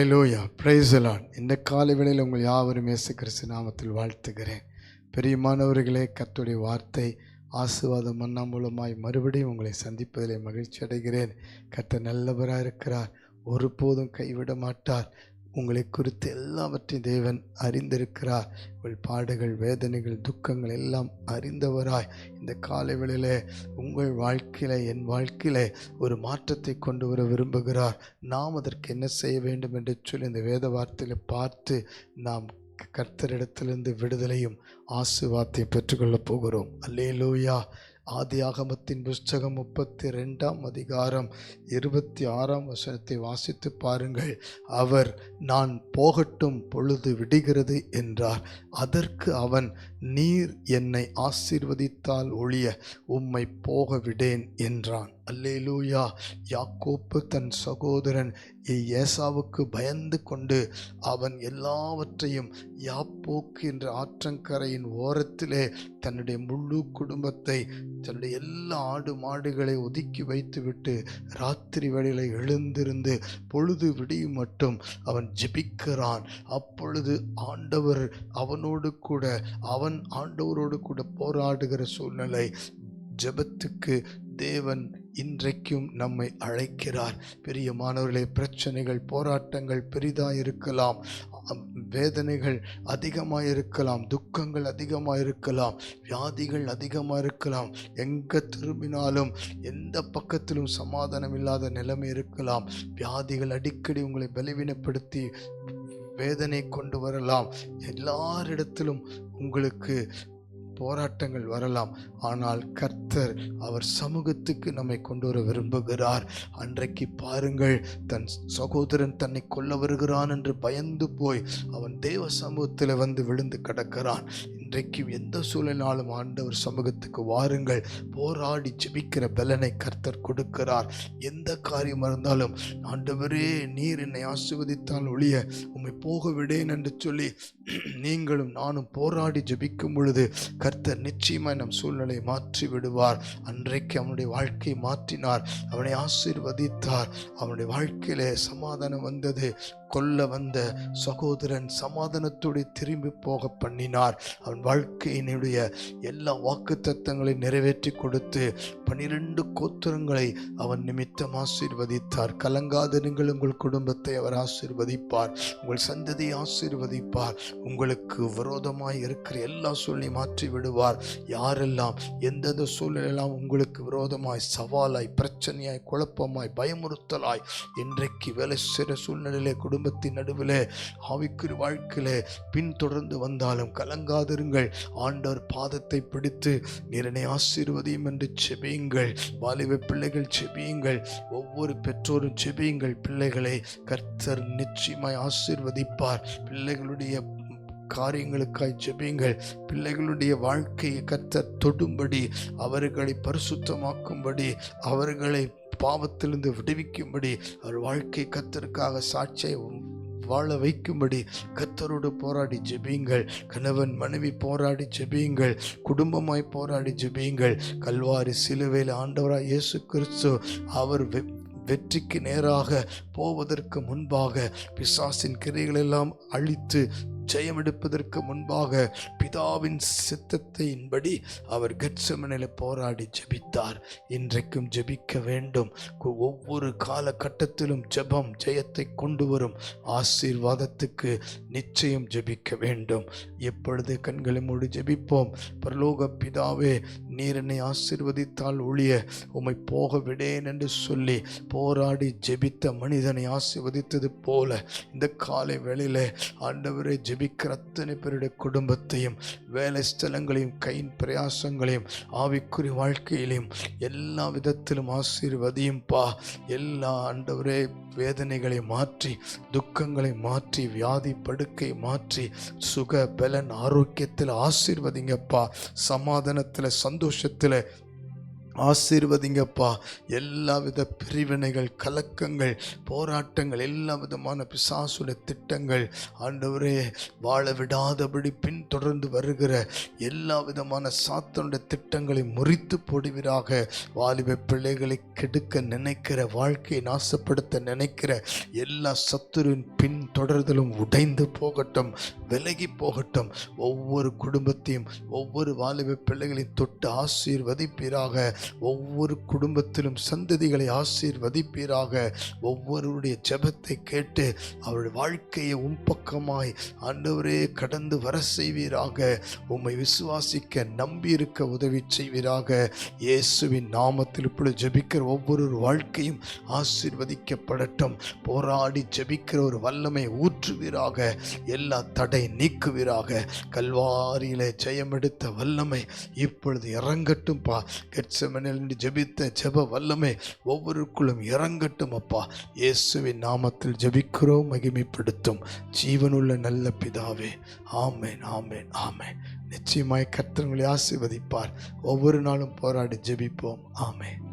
லூயா பிரைசலான் இந்த காலை வேளையில் உங்கள் யாவரும் இயேசு கிறிஸ்து நாமத்தில் வாழ்த்துகிறேன். பெரியமானவர்களே கத்துடைய வார்த்தை ஆசீர்வாத மன்னா மூலமாய் மறுபடியும் உங்களை சந்திப்பதிலே மகிழ்ச்சி அடைகிறேன் கத்த நல்லவராக இருக்கிறார் ஒருபோதும் கைவிட மாட்டார் உங்களை குறித்து எல்லாவற்றையும் தேவன் அறிந்திருக்கிறார். உங்கள் பாடுகள் வேதனைகள் துக்கங்கள் எல்லாம் அறிந்தவராய் இந்த காலை வேளையிலே உங்கள் வாழ்க்கையில் என் வாழ்க்கையில் ஒரு மாற்றத்தை கொண்டு வர விரும்புகிறார். நாம் அதற்கு என்ன செய்ய வேண்டும் என்று சொல்லி இந்த வேத வார்த்தையில் பார்த்து நாம் கர்த்தரிடத்திலிருந்து விடுதலையும் ஆசுவாத்தையும் பெற்றுக்கொள்ளப் போகிறோம். அல்லேலூயா. ஆதியாகமத்தின் புஸ்தகம் முப்பத்தி ரெண்டாம் அதிகாரம் இருபத்தி ஆறாம் வசனத்தை வாசித்து பாருங்கள். அவர் நான் போகட்டும் பொழுது விடுகிறது என்றார். அதற்கு அவன் நீர் என்னை ஆசீர்வதித்தால் ஒழிய உம்மை போக விடேன் என்றான். அல்லேலூயா. யாக்கோப்பு தன் சகோதரன் ஏசாவுக்கு பயந்து கொண்டு அவன் எல்லாவற்றையும் யாப்போக்கு என்ற ஆற்றங்கரையின் ஓரத்திலே தன்னுடைய முழு குடும்பத்தை தன்னுடைய எல்லா ஆடு மாடுகளை ஒதுக்கி வைத்துவிட்டு ராத்திரி வேளையில் எழுந்திருந்து பொழுது விடியும் மட்டும் அவன் ஜெபிக்கிறான். அப்பொழுது ஆண்டவர் அவனோடு கூட அவன் ஆண்டவரோடு கூட போராடுகிற சூழ்நிலை ஜெபத்துக்கு தேவன் இன்றைக்கும் நம்மை அழைக்கிறார். பிரியமானவர்களே பிரச்சனைகள் போராட்டங்கள் பெரிதாக இருக்கலாம் வேதனைகள் அதிகமாக இருக்கலாம் துக்கங்கள் அதிகமாக இருக்கலாம் வியாதிகள் அதிகமாக இருக்கலாம் எங்கே திரும்பினாலும் எந்த பக்கத்திலும் சமாதானம் இல்லாத நிலைமை இருக்கலாம். வியாதிகள் அடிக்கடி உங்களை பலவீனப்படுத்தி வேதனை கொண்டு வரலாம். எல்லாரிடத்திலும் உங்களுக்கு போராட்டங்கள் வரலாம். ஆனால் கர்த்தர் அவர் சமூகத்துக்கு நம்மை கொண்டு வர விரும்புகிறார். அன்றைக்கு பாருங்கள் தன் சகோதரன் தன்னை கொல்ல வருகிறான் என்று பயந்து போய் அவன் தேவ சமூகத்தில் வந்து விழுந்து கிடக்கிறான். இன்றைக்கும் எந்த சூழலினாலும் ஆண்டவர் சமூகத்துக்கு வாருங்கள். போராடி ஜெபிக்கிற பலனை கர்த்தர் கொடுக்கிறார். எந்த காரியம் இருந்தாலும் ஆண்டவரே நீர் என்னை ஆசிர்வதித்தால் ஒழிய உம்மை போக விடேன் என்று சொல்லி நீங்களும் நானும் போராடி ஜெபிக்கும் பொழுது கர்த்தர் நிச்சயமாய் நம் சூழ்நிலையை மாற்றி விடுவார். அன்றைக்கு அவனுடைய வாழ்க்கையை மாற்றினார். அவனை ஆசீர்வதித்தார். அவனுடைய வாழ்க்கையிலே சமாதானம் வந்தது. கொல்ல வந்த சகோதரன் சமாதானத்தோடு திரும்பி போக பண்ணினார். அவன் வாழ்க்கையினுடைய எல்லா வாக்கு தத்தங்களை நிறைவேற்றி கொடுத்து பனிரெண்டு கோத்திரங்களை அவன் நிமித்தம் ஆசீர்வதித்தார். கலங்காதிருங்கள் உங்கள் குடும்பத்தை அவர் ஆசீர்வதிப்பார். உங்கள் சந்ததியை ஆசீர்வதிப்பார். உங்களுக்கு விரோதமாய் இருக்கிற எல்லா சூழ்நிலையும் மாற்றி விடுவார். யாரெல்லாம் எந்தெந்த சூழ்நிலையெல்லாம் உங்களுக்கு விரோதமாய் சவாலாய் பிரச்சனையாய் குழப்பமாய் பயமுறுத்தலாய் இன்றைக்கு வேலை செய்கிற சூழ்நிலையிலே குடும்பத்தின் நடுவில் ஆவிக்குறி வாழ்க்கையில் பின்தொடர்ந்து வந்தாலும் கலங்காதிருங்கள். ஆண்டவர் பாதத்தை பிடித்து நிறனை ஆசீர்வதியும் என்று செபியுங்கள் வாலிப பிள்ளைகள் செபியுங்கள் ஒவ்வொரு பெற்றோரும் செபியுங்கள் பிள்ளைகளை கர்த்தர் நிச்சயமாய் ஆசீர்வதிப்பார். பிள்ளைகளுடைய காரியங்களுக்காய் ஜெபியுங்கள். பிள்ளைகளுடைய வாழ்க்கையை கத்த தொடும்படி அவர்களை பரிசுத்தமாக்கும்படி அவர்களை பாவத்திலிருந்து விடுவிக்கும்படி அவர் வாழ்க்கை கத்தருக்காக சாட்சியை வாழ வைக்கும்படி கத்தரோடு போராடி ஜெபியுங்கள். கணவன் மனைவி போராடி ஜெபியுங்கள். குடும்பமாய் போராடி ஜெபியுங்கள். கல்வாரி சிலுவையில் ஆண்டவராய் இயேசு கிறிஸ்து அவர் வெ- வெற்றிக்கு நேராக போவதற்கு முன்பாக பிசாசின் கிரைகளெல்லாம் அழித்து ஜெயமெடுப்பதற்கு முன்பாக பிதாவின் சித்தத்தின்படி அவர் கட்சமனில் போராடி ஜெபித்தார். இன்றைக்கும் ஜெபிக்க வேண்டும். ஒவ்வொரு காலகட்டத்திலும் ஜெபம் ஜெயத்தை கொண்டு வரும் ஆசீர்வாதத்துக்கு நிச்சயம் ஜெபிக்க வேண்டும். எப்பொழுது கண்களை மூடி ஜெபிப்போம். பரலோக பிதாவே நீர் என்னை ஆசிர்வதித்தால் ஒழிய உம்மை போக விடேன் என்று சொல்லி போராடி ஜெபித்த மனிதனை ஆசிர்வதித்தது போல இந்த காலை வேளையில் ஆண்டவரை ஜெபிக்கிற அத்தனை பேருடைய குடும்பத்தையும் வேலை ஸ்தலங்களையும் கையின் பிரயாசங்களையும் ஆவிக்குறி வாழ்க்கையிலையும் எல்லா விதத்திலும் ஆசீர்வதியும் பா எல்லா ஆண்டவரே வேதனைகளை மாற்றி துக்கங்களை மாற்றி வியாதி படுக்கை மாற்றி சுக பலன் ஆரோக்கியத்தில் ஆசீர்வதிங்கப்பா. சமாதானத்தில் சந்தோஷத்தில் ஆசீர்வதிங்கப்பா. எல்லா வித பிரிவினைகள் கலக்கங்கள் போராட்டங்கள் எல்லா விதமான பிசாசுடைய திட்டங்கள். ஆண்டவரே வாழ விடாதபடி பின் தொடர்ந்து வருகிற எல்லா விதமான சாத்தனுடைய திட்டங்களை முறித்து போடுவீராக. வாலிப பிள்ளைகளை கெடுக்க நினைக்கிற வாழ்க்கையை நாசப்படுத்த நினைக்கிற எல்லா சத்துருவின் பின் தொடர்தலும் உடைந்து போகட்டும் விலகி போகட்டும். ஒவ்வொரு குடும்பத்தையும் ஒவ்வொரு வாலிப பிள்ளைகளையும் தொட்டு ஆசீர்வதிப்பீராக. ஒவ்வொரு குடும்பத்திலும் சந்ததிகளை ஆசீர்வதிப்பீராக. ஒவ்வொருவருடைய ஜெபத்தை கேட்டு அவருடைய வாழ்க்கையை உம் பக்கமாய் ஆண்டவரே கடந்து வர செய்வீராக. உம்மை விசுவாசிக்க நம்பியிருக்க உதவி செய்வீராக. இயேசுவின் நாமத்தில் இப்பொழுது ஜபிக்கிற ஒவ்வொரு வாழ்க்கையும் ஆசீர்வதிக்கப்படட்டும். போராடி ஜபிக்கிற ஒரு வல்லமை ஊற்றுவீராக. எல்லா தடை நீக்குவீராக. கல்வாரியிலே ஜெயமெடுத்த வல்லமை இப்பொழுது இறங்கட்டும் பா கெட்சமனில் ஜபித்த ஜெப வல்லமை ஒவ்வொருக்குள்ளும் இறங்கட்டும் அப்பா. இயேசுவின் நாமத்தில் ஜபிக்கிறோம் மகிமைப்படுத்தும். ஜீவனுள்ள நல்ல பிதாவே. ஆமேன் ஆமென். ஆமென் நிச்சயமாய் கர்த்தர் ஆசிர்வதிப்பார். ஒவ்வொரு நாளும் போராடி ஜெபிப்போம். ஆமேன்.